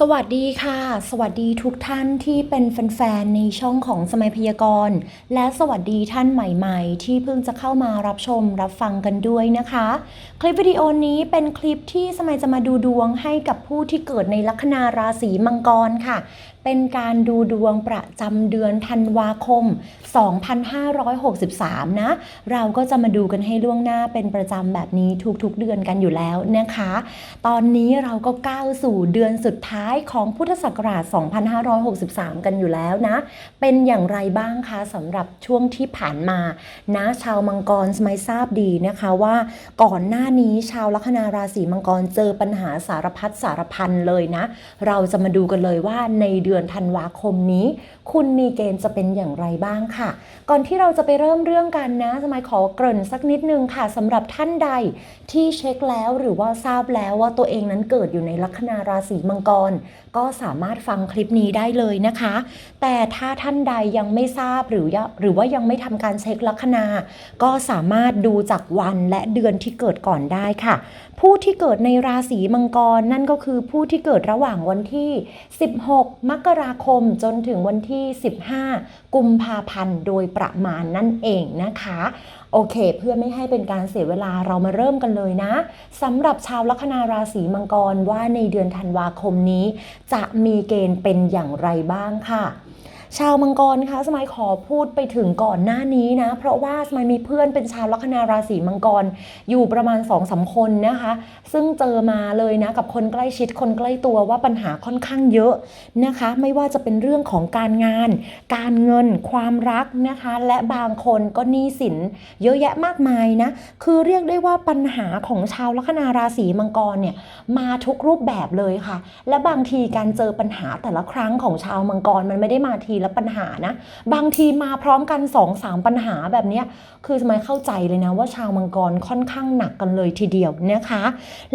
สวัสดีค่ะ สวัสดีทุกท่านที่เป็นแฟนๆในช่องของสมัยพยากรณ์ และสวัสดีท่านใหม่ๆ ที่เพิ่งจะเข้ามารับชมรับฟังกันด้วยนะคะ คลิปวิดีโอนี้เป็นคลิปที่สมัยจะมาดูดวงให้กับผู้ที่เกิดในลัคนาราศีมังกรค่ะ เป็นการดูดวงประจำเดือนธันวาคม 2563 นะ เราก็จะมาดูกันให้ล่วงหน้าเป็นประจำแบบนี้ทุกๆเดือนกันอยู่แล้วนะคะ ตอนนี้เราก็ก้าวสู่เดือนสุดท้ายของพุทธศักราช 2563 กันอยู่แล้วนะ เป็นอย่างไรบ้างคะสำหรับช่วงที่ผ่านมานะชาวมังกรสมัยทราบดีนะคะว่าก่อนหน้านี้ชาวลัคนาราศีมังกรเจอปัญหาสารพัดสารพันเลยนะ เราจะมาดูกันเลยว่าในเดือนอนธันวาคมนี้ คุณมีเกณฑ์จะเป็นอย่างไรบ้างค่ะ ก่อนที่เราจะไปเริ่มเรื่องกันนะสมัยขอเกริ่นสักนิดนึงค่ะสำหรับท่านใดที่เช็คแล้วหรือว่าทราบแล้วว่าตัวเองนั้นเกิดอยู่ในลัคนาราศีมังกร ก็สามารถฟังคลิปนี้ได้เลยนะคะ แต่ถ้าท่านใดยังไม่ทราบหรือหรือว่ายังไม่ทำการเช็คลัคนา ก็สามารถดูจากวันและเดือนที่เกิดก่อนได้ค่ะ ผู้ที่เกิดในราศีมังกรนั่นก็คือผู้ที่เกิดระหว่างวันที่ 16 มกราคมจนถึงวันที่ 15 กุมภาพันธ์โดยประมาณนั่นเองนะคะ โอเค เพื่อไม่ให้เป็นการเสียเวลาเรามาเริ่มกันเลยนะสำหรับชาวลัคนาราศีมังกรว่าในเดือนธันวาคมนี้ จะมีเกณฑ์เป็นอย่างไรบ้างค่ะ ชาวมังกรคะสมัยขอพูดไปถึงก่อนหน้านี้นะ เพราะว่าสมัยมีเพื่อนเป็นชาวลัคนาราศีมังกร อยู่ประมาณ2อสาคนนะคะ ซึ่งเจอมาเลยนะกับคนใกล้ชิดคนใกล้ตัวว่าปัญหาค่อนข้างเยอะนะคะ ไม่ว่าจะเป็นเรื่องของการงาน การเงิน ความรักนะคะ และบางคนก็หนี้สินเยอะแยะมากมายนะ คือเรียกได้ว่าปัญหาของชาวลัคนาราศีมังกรเนี่ยมาทุกรูปแบบเลยค่ะ และบางทีการเจอปัญหาแต่ละครั้งของชาวมังกรมันไม่ได้มาทีละปัญหานะ บางทีมาพร้อมกัน2อสามปัญหาแบบนี้คือสมัยเข้าใจเลยนะว่าชาวมังกรค่อนข้างหนักกันเลยทีเดียวนะคะ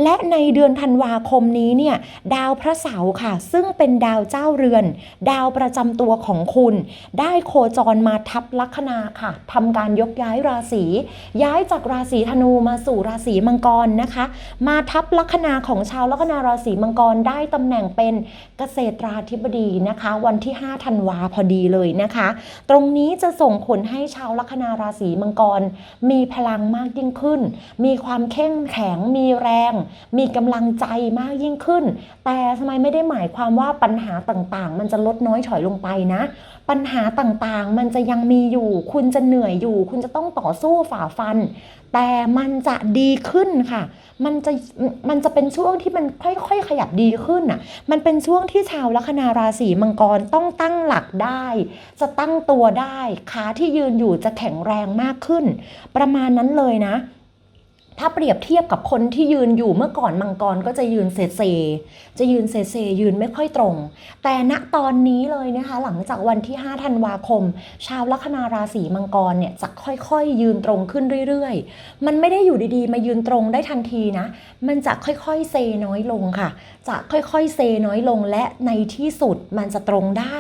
และในเดือนธันวาคมนี้เนี่ยดาวพระเสาร์ค่ะ ซึ่งเป็นดาวเจ้าเรือน ดาวประจำตัวของคุณ ได้โคจรมาทับลัคนาค่ะทำการยกย้ายราศีย้ายจากราศีธนูมาสู่ราศีมังกรนะคะ มาทับลัคนาของชาวลัคนาราศีมังกรได้ตำแหน่งเป็นเกษตราธิบดีนะคะ วันที่ 5 ธันวาพอดีเลยนะคะ ตรงนี้จะส่งผลให้ชาวลัคนาราศีมังกร มีพลังมากยิ่งขึ้น มีความเข้มแข็ง มีแรง มีกำลังใจมากยิ่งขึ้น แต่ทำไมไม่ได้หมายความว่าปัญหาต่างๆ มันจะลดน้อยถอยลงไปนะปัญหาต่างๆ มันจะยังมีอยู่ คุณจะเหนื่อยอยู่ คุณจะต้องต่อสู้ฝ่าฟัน แต่มันจะดีขึ้นค่ะ มันจะมันจะเป็นช่วงที่มันค่อยๆ ขยับดีขึ้นอะ มันเป็นช่วงที่ชาวลัคนาราศีมังกรต้องตั้งหลักได้ จะตั้งตัวได้ขาที่ยืนอยู่จะแข็งแรงมากขึ้น ประมาณนั้นเลยนะ ถ้าเปรียบเทียบกับคนที่ยืนอยู่เมื่อก่อนมังกรก็จะยืนเซเซ จะยืนเซเซ ยืนไม่ค่อยตรง แต่ณตอนนี้เลยนะคะหลังจากวันที่ 5 ธันวาคม ชาวลัคนาราศีมังกรเนี่ยจะค่อยๆ ยืนตรงขึ้นเรื่อยๆ มันไม่ได้อยู่ดีๆ มายืนตรงได้ทันทีนะ มันจะค่อยๆ เซน้อยลงค่ะ จะค่อยๆ เซน้อยลงและในที่สุดมันจะตรงได้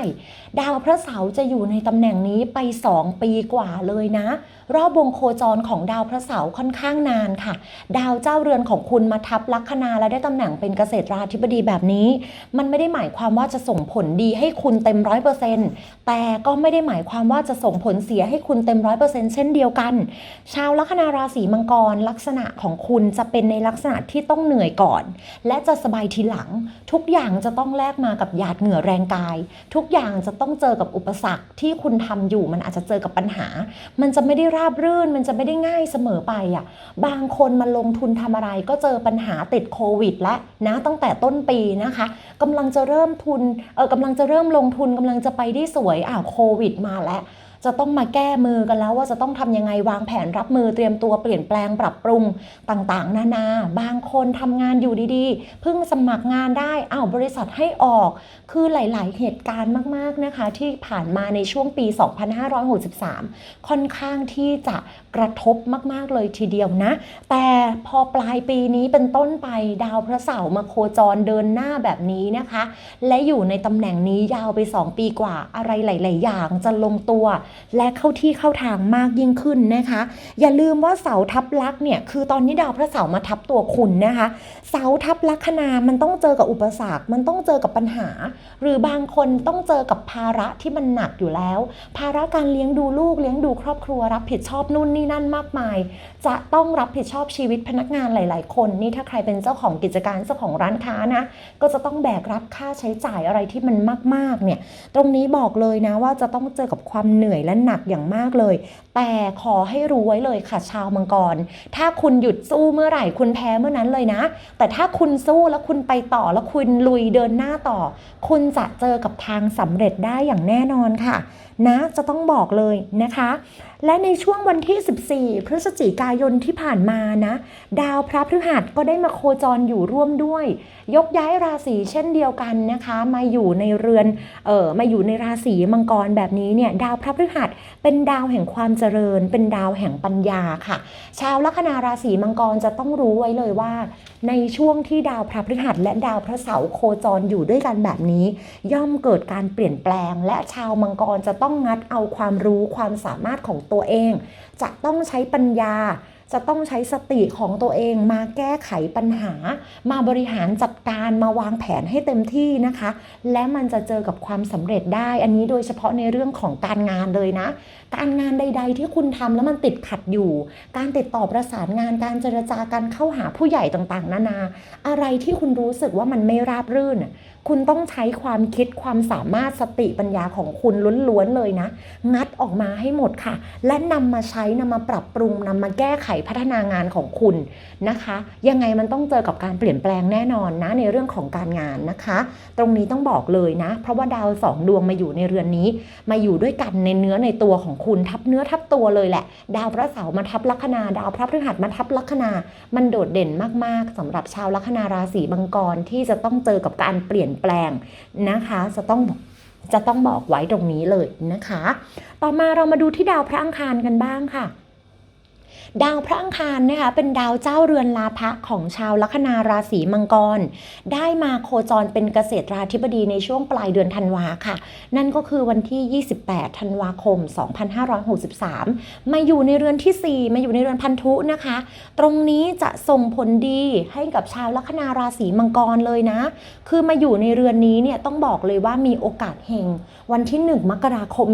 ดาวพระเสาร์จะอยู่ในตำแหน่งนี้ไป 2 ปีกว่าเลยนะ รอบวงโคจรของดาวพระเสาร์ค่อนข้างนานค่ะ ดาวเจ้าเรือนของคุณมาทับลัคนาและได้ตำแหน่งเป็นเกษตราธิบดีแบบนี้ มันไม่ได้หมายความว่าจะส่งผลดีให้คุณเต็มร้อยเปอร์เซ็นต์แต่ก็ไม่ได้หมายความว่าจะส่งผลเสียให้คุณเต็มร้อยเปอร์เซ็นต์เช่นเดียวกัน ชาวลัคนาราศีมังกรลักษณะของคุณจะเป็นในลักษณะที่ต้องเหนื่อยก่อน และจะสบายทีหลัง ทุกอย่างจะต้องแลกมากับหยาดเหงื่อแรงกาย ทุกอย่างจะต้องเจอกับอุปสรรคที่คุณทำอยู่มันอาจจะเจอกับปัญหา มันจะไม่ได้ราบรื่นมันจะไม่ได้ง่ายเสมอไปอะบางคนมาลงทุนทำอะไรก็เจอปัญหาติดโควิด และนะตั้งแต่ต้นปีนะคะกำลังจะเริ่มทุนเออกำลังจะเริ่มลงทุนกำลังจะไปได้สวยอ้าวโควิด มาแล้ว จะต้องมาแก้มือกันแล้วว่าจะต้องทำยังไงวางแผนรับมือเตรียมตัวเปลี่ยนแปลงปรับปรุงต่างๆ นานา บางคนทำงานอยู่ดีๆ เพิ่งสมัครงานได้อ้าวบริษัทให้ออก คือหลาย ๆ เหตุการณ์มากๆนะคะ ที่ผ่านมาในช่วงปี 2563 ค่อนข้างที่จะกระทบมาก ๆ เลยทีเดียวนะ แต่พอปลายปีนี้เป็นต้นไปดาวพระเสาร์มาโคจรเดินหน้าแบบนี้นะคะ และอยู่ในตำแหน่งนี้ยาวไป 2 ปีกว่าอะไรหลาย ๆ อย่างจะลงตัวและเข้าที่เข้าทางมากยิ่งขึ้นนะคะ อย่าลืมว่าเสาทับลักเนี่ยคือตอนนี้ดาวพระเสาร์มาทับตัวคุณนะคะ เสาทับลัคนามันต้องเจอกับอุปสรรค มันต้องเจอกับปัญหา หรือบางคนต้องเจอกับภาระที่มันหนักอยู่แล้ว ภาระการเลี้ยงดูลูกเลี้ยงดูครอบครัวรับผิดชอบนู่นนี่นั่นมากมาย จะต้องรับผิดชอบชีวิตพนักงานหลาย ๆ คนนี่ถ้าใครเป็นเจ้าของกิจการเจ้าของร้านค้านะก็จะต้องแบกรับค่าใช้จ่ายอะไรที่มันมากๆเนี่ยตรงนี้บอกเลยนะว่าจะต้องเจอกับความเหนื่อยและหนักอย่างมากเลย แต่ขอให้รู้ไว้เลยค่ะชาวมังกร ถ้าคุณหยุดสู้เมื่อไหร่คุณแพ้เมื่อนั้นเลยนะ แต่ถ้าคุณสู้แล้วคุณไปต่อแล้วคุณลุยเดินหน้าต่อ คุณจะเจอกับทางสำเร็จได้อย่างแน่นอนค่ะ นะจะต้องบอกเลยนะคะ และในช่วงวันที่ 14 พฤศจิกายนที่ผ่านมานะ ดาวพระพฤหัสก็ได้มาโคจรอยู่ร่วมด้วย ยกย้ายราศีเช่นเดียวกันนะคะ มาอยู่ในเรือนเออมาอยู่ในราศีมังกรแบบนี้เนี่ยดาวพระพฤหัสเป็นดาวแห่งความเจริญ เป็นดาวแห่งปัญญาค่ะ ชาวลัคนาราศีมังกรจะต้องรู้ไว้เลยว่า ในช่วงที่ดาวพระพฤหัสและดาวพระเสาร์โคจรอยู่ด้วยกันแบบนี้ ย่อมเกิดการเปลี่ยนแปลง และชาวมังกรจะต้ององงัดเอาความรู้ความสามารถของตัวเอง จะต้องใช้ปัญญา จะต้องใช้สติของตัวเอง มาแก้ไขปัญหา มาบริหารจัดการมาวางแผนให้เต็มที่นะคะ และมันจะเจอกับความสำเร็จได้ อันนี้โดยเฉพาะในเรื่องของการงานเลยนะ การงานใด ๆ ที่คุณทำแล้วมันติดขัดอยู่ การติดต่อประสานงานการเจรจาการเข้าหาผู้ใหญ่ต่างๆ นานา อะไรที่คุณรู้สึกว่ามันไม่ราบรื่นคุณต้องใช้ความคิดความสามารถสติปัญญาของคุณล้วนๆเลยนะ งัดออกมาให้หมดค่ะ และนำมาใช้นำมาปรับปรุงนำมาแก้ไขพัฒนางานของคุณนะคะ ยังไงมันต้องเจอกับการเปลี่ยนแปลงแน่นอนนะในเรื่องของการงานนะคะ ตรงนี้ต้องบอกเลยนะ เพราะว่าดาวสองดวงมาอยู่ในเรือนนี้ มาอยู่ด้วยกันในเนื้อในตัวของคุณทับเนื้อทับตัวเลยแหละ ดาวพระเสาร์มาทับลัคนาดาวพระพฤหัสมาทับลัคนา มันโดดเด่นมากๆสำหรับชาวลัคนาราศีมังกรที่จะต้องเจอกับการเปลี่ยนแปลงนะคะ จะต้องจะต้องบอกไว้ตรงนี้เลยนะคะ ต่อมาเรามาดูที่ดาวพระอังคารกันบ้างค่ะ ดาวพระอังคารนะคะเป็นดาวเจ้าเรือนลาภะของชาวลัคนาราศีมังกร ได้มาโคจรเป็นเกษตราธิบดีในช่วงปลายเดือนธันวาค่ะ นั่นก็คือวันที่ 28 ธันวาคม 2563 มาอยู่ในเรือนทีสี่ 4 มาอยู่ในเรือนพันธุนะคะ ตรงนี้จะส่งผลดีให้กับชาวลัคนาราศีมังกรเลยนะ คือมาอยู่ในเรือนนี้เนี่ยต้องบอกเลยว่ามีโอกาสเฮงวันที่ 1 มกราคม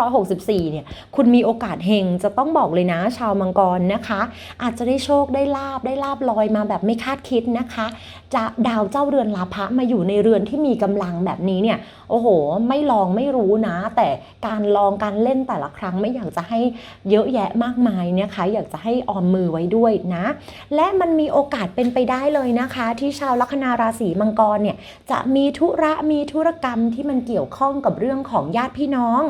2564 เนี่ยคุณมีโอกาสเฮงจะต้องบอกเลยนะ ชาวมังกรนะคะ อาจจะได้โชคได้ลาบได้ลาบลอยมาแบบไม่คาดคิดนะคะ จะดาวเจ้าเรือนลาภะมาอยู่ในเรือนที่มีกำลังแบบนี้เนี่ยโอ้โห ไม่ลองไม่รู้นะ แต่การลองการเล่นแต่ละครั้งไม่อยากจะให้เยอะแยะมากมายนะคะ อยากจะให้ออมมือไว้ด้วยนะ และมันมีโอกาสเป็นไปได้เลยนะคะ ที่ชาวลัคนาราศีมังกรเนี่ยจะมีธุระมีธุรกรรมที่มันเกี่ยวข้องกับเรื่องของญาติพี่น้อง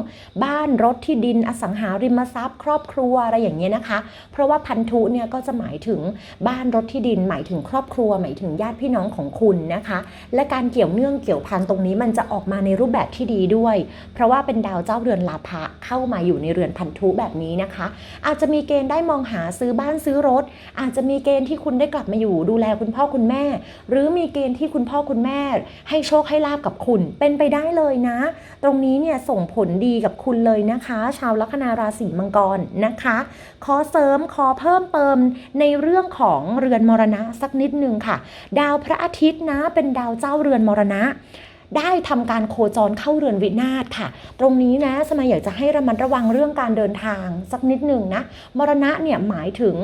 บ้านรถที่ดินอสังหาริมทรัพย์ ครอบครัวอะไรอย่างเงี้ยนะคะเพราะว่าพันธุเนี่ยก็จะหมายถึงบ้านรถที่ดิน หมายถึงครอบครัว หมายถึงญาติพี่น้องของคุณนะคะ และการเกี่ยวเนื่องเกี่ยวพันตรงนี้มันจะออกมาในรูปแบบที่ดีด้วย เพราะว่าเป็นดาวเจ้าเรือนลาภะเข้ามาอยู่ในเรือนพันธุแบบนี้นะคะ อาจจะมีเกณฑ์ได้มองหาซื้อบ้านซื้อรถ อาจจะมีเกณฑ์ที่คุณได้กลับมาอยู่ ดูแลคุณพ่อคุณแม่ หรือมีเกณฑ์ที่คุณพ่อคุณแม่ ให้โชคให้ลาบกับคุณเป็นไปได้เลยนะ ตรงนี้เนี่ยส่งผลดีกับคุณเลยนะคะ ชาวลัคนาราศีมังกรนะคะ ขอเสริมมขอเพิ่มเติมในเรื่องของเรือนมรณะสักนิดนึงค่ะ ดาวพระอาทิตย์นะเป็นดาวเจ้าเรือนมรณะได้ทำการโคจรเข้าเรือนวินาศค่ะ ตรงนี้นะสมัยอยากจะให้ระมัดระวังเรื่องการเดินทางสักนิดหนึ่งนะ มรณะเนี่ยหมายถึง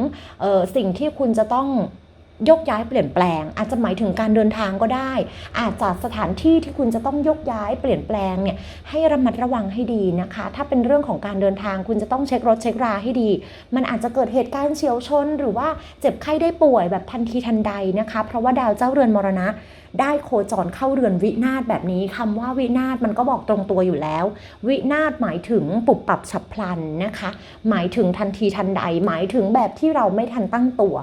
ออสิ่งที่คุณจะต้อง ยกย้ายเปลี่ยนแปลง อาจจะหมายถึงการเดินทางก็ได้ อาจจะสถานที่ที่คุณจะต้องยกย้ายเปลี่ยนแปลงเนี่ยให้ระมัดระวังให้ดีนะคะ ถ้าเป็นเรื่องของการเดินทางคุณจะต้องเช็ครถเช็คราให้ดี มันอาจจะเกิดเหตุการณ์เฉียวชน หรือว่าเจ็บไข้ได้ป่วยแบบทันทีทันใดนะคะ เพราะว่าดาวเจ้าเรือนมรณะได้โคจรเข้าเรือนวินาศแบบนี้คำว่าวินาศมันก็บอกตรงตัวอยู่แล้ว วินาศหมายถึงปุบปรับฉับพลันนะคะ หมายถึงทันทีทันใด หมายถึงแบบที่เราไม่ทันตั้งตัว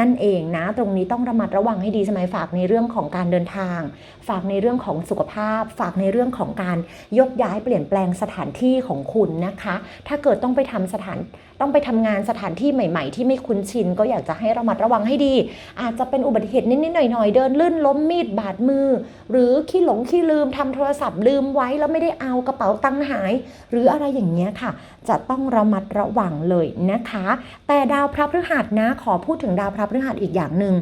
นั่นเองนะ ตรงนี้ต้องระมัดระวังให้ดีสมัยฝากในเรื่องของการเดินทาง ฝากในเรื่องของสุขภาพ ฝากในเรื่องของการยกย้ายเปลี่ยนแปลงสถานที่ของคุณนะคะ ถ้าเกิดต้องไปทำสถาน ต้องไปทำงานสถานที่ใหม่ ๆ ที่ไม่คุ้นชิน ก็อยากจะให้ระมัดระวังให้ดี อาจจะเป็นอุบัติเหตุนิดๆหน่อยๆเดินลื่นล้มมีดบาดมือ หรือขี้หลงขี้ลืมทำโทรศัพท์ลืมไว้แล้วไม่ได้เอากระเป๋าตังค์หาย หรืออะไรอย่างเงี้ยค่ะ จะต้องระมัดระวังเลยนะคะ แต่ดาวพระพฤหัสนะขอพูดถึงดาวพระพฤหัสอีกอย่างหนึ่ง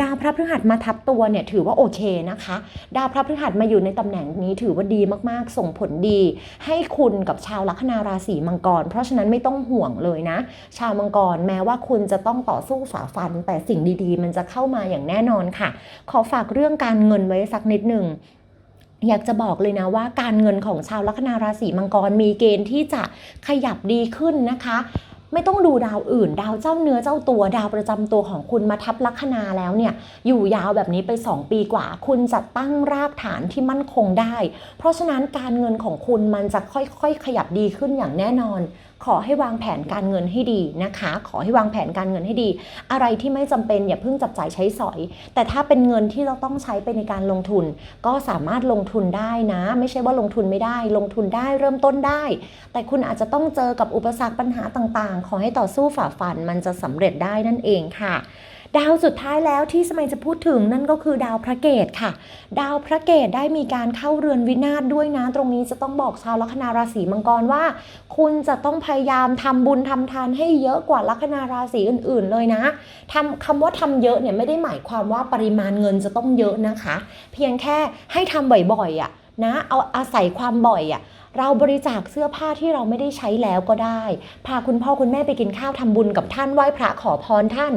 ดาวพระพฤหัสมาทับตัวเนี่ยถือว่าโอเคนะคะ ดาวพระพฤหัสมาอยู่ในตำแหน่งนี้ถือว่าดีมากๆ ส่งผลดี ให้คุณกับชาวลัคนาราศีมังกร เพราะฉะนั้นไม่ต้องห่วงเลยนะ ชาวมังกรแม้ว่าคุณจะต้องต่อสู้ฝ่าฟัน แต่สิ่งดีๆ มันจะเข้ามาอย่างแน่นอนค่ะ ขอฝากเรื่องการเงินไว้สักนิดหนึ่งอยากจะบอกเลยนะว่าการเงินของชาวลัคนาราศีมังกรมีเกณฑ์ที่จะขยับดีขึ้นนะคะไม่ต้องดูดาวอื่น ดาวเจ้าเนื้อเจ้าตัวดาวประจำตัวของคุณมาทับลัคนาแล้วเนี่ย อยู่ยาวแบบนี้ไป 2 ปีกว่า คุณจะตั้งรากฐานที่มั่นคงได้ เพราะฉะนั้นการเงินของคุณมันจะค่อยๆ ขยับดีขึ้นอย่างแน่นอน ขอให้วางแผนการเงินให้ดีนะคะ ขอให้วางแผนการเงินให้ดี อะไรที่ไม่จำเป็นอย่าเพิ่งจับจ่ายใช้สอย แต่ถ้าเป็นเงินที่เราต้องใช้ไปในการลงทุน ก็สามารถลงทุนได้นะ ไม่ใช่ว่าลงทุนไม่ได้ ลงทุนได้เริ่มต้นได้ แต่คุณอาจจะต้องเจอกับอุปสรรคปัญหาต่างๆ ขอให้ต่อสู้ฝ่าฟันมันจะสำเร็จได้นั่นเองค่ะ ดาวสุดท้ายแล้วที่สมัยจะพูดถึงนั่นก็คือดาวพระเกตค่ะ ดาวพระเกตได้มีการเข้าเรือนวินาศด้วยนะ ตรงนี้จะต้องบอกชาวลัคนาราศีมังกรว่า คุณจะต้องพยายามทำบุญทำทานให้เยอะกว่าลัคนาราศีอื่น ๆ เลยนะทำคำว่าทำเยอะเนี่ยไม่ได้หมายความว่าปริมาณเงินจะต้องเยอะนะคะ เพียงแค่ให้ทำบ่อยๆอะนะเอาอาศัยความบ่อยอะ เราบริจาคเสื้อผ้าที่เราไม่ได้ใช้แล้วก็ได้ พาคุณพ่อคุณแม่ไปกินข้าวทำบุญกับท่านไหว้พระขอพรท่าน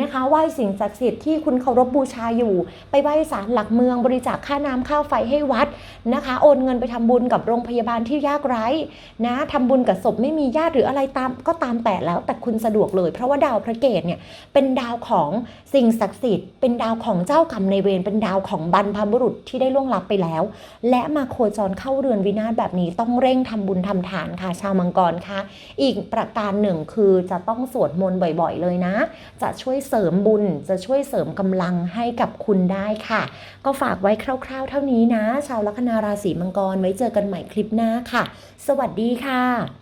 นะคะไหว้สิ่งศักดิ์สิทธิ์ที่คุณเคารพบูชาอยู่ ไปไหว้ศาลหลักเมืองบริจาคค่าน้ำค่าไฟให้วัดนะคะ โอนเงินไปทำบุญกับโรงพยาบาลที่ยากไร้นะทำบุญกับศพไม่มีญาติหรืออะไรตามก็ตามแต่แล้วแต่คุณสะดวกเลย เพราะว่าดาวพระเกตเนี่ยเป็นดาวของสิ่งศักดิ์สิทธิ์ เป็นดาวของเจ้ากรรมในเวรเป็นดาวของบรรพบุรุษที่ได้ล่วงลับไปแล้ว และมาโคจรเข้าเรือนวินาศแบบนี้ต้องเร่งทำบุญทำทานค่ะ ชาวมังกรค่ะ อีกประการหนึ่งคือจะต้องสวดมนต์บ่อยๆ เลยนะ จะช่วยเสริมบุญจะช่วยเสริมกำลังให้กับคุณได้ค่ะ ก็ฝากไว้คร่าว ๆ เท่านี้นะ ชาวลัคนาราศีมังกรไว้เจอกันใหม่คลิปหน้าค่ะ สวัสดีค่ะ